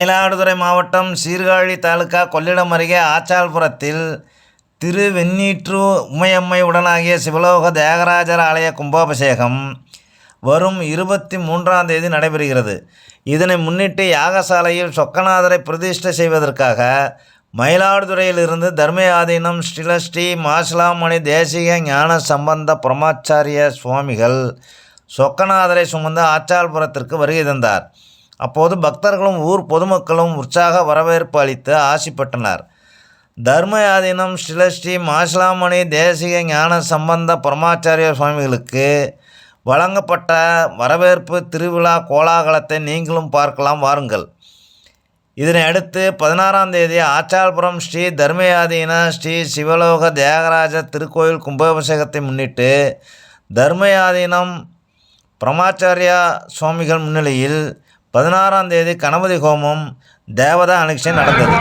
மயிலாடுதுறை மாவட்டம் சீர்காழி தாலுகா கொள்ளிடம் அருகே ஆச்சாள்புரத்தில் திரு வெண்ணீற்று உமையம்மை உடனாகிய சிவலோக தேகராஜர் ஆலய கும்பாபிஷேகம் வரும் இருபத்தி மூன்றாம் தேதி நடைபெறுகிறது. இதனை முன்னிட்டு யாகசாலையில் சொக்கநாதரை பிரதிஷ்டை செய்வதற்காக மயிலாடுதுறையிலிருந்து தர்மயாதீனம் ஸ்ரீலஸ்ரீ மாசிலாமணி தேசிக ஞான சம்பந்த பிரமாச்சாரிய சுவாமிகள் சொக்கநாதரை சுமந்து ஆச்சாள்புரத்திற்கு வருகை தந்தார். அப்போது பக்தர்களும் ஊர் பொதுமக்களும் உற்சாக வரவேற்பு அளித்து ஆசிப்பட்டனர் தர்மயாதீனம் ஸ்ரீலஸ்ரீ மாசிலாமணி தேசிக ஞான சம்பந்த பரமாச்சாரிய சுவாமிகளுக்கு வழங்கப்பட்ட வரவேற்பு திருவிழா கோலாகலத்தை நீங்களும் பார்க்கலாம் வாருங்கள். இதனை அடுத்து பதினாறாம் தேதி ஆச்சால்புரம் ஸ்ரீ தர்மயாதீன ஸ்ரீ சிவலோக தியாகராஜ திருக்கோயில் கும்பாபிஷேகத்தை முன்னிட்டு தர்மயாதீனம் பிரமாச்சாரியா சுவாமிகள் முன்னிலையில் பதினாறாம் தேதி கணபதி ஹோமம் தேவதா அனுக்ஷன் நடந்தது.